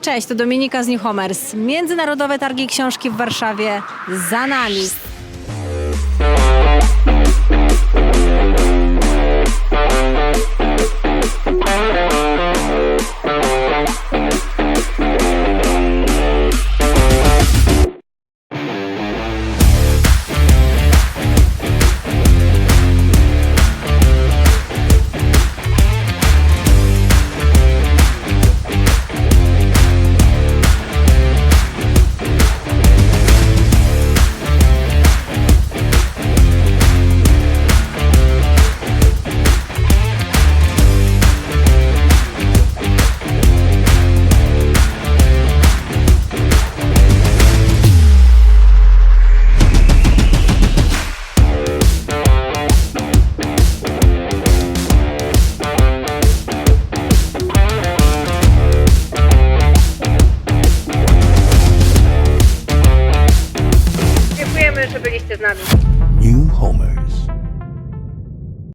Cześć, to Dominika z Newhomers. Międzynarodowe Targi Książki w Warszawie za nami. Dziękujemy, że byliście z nami. New Homer.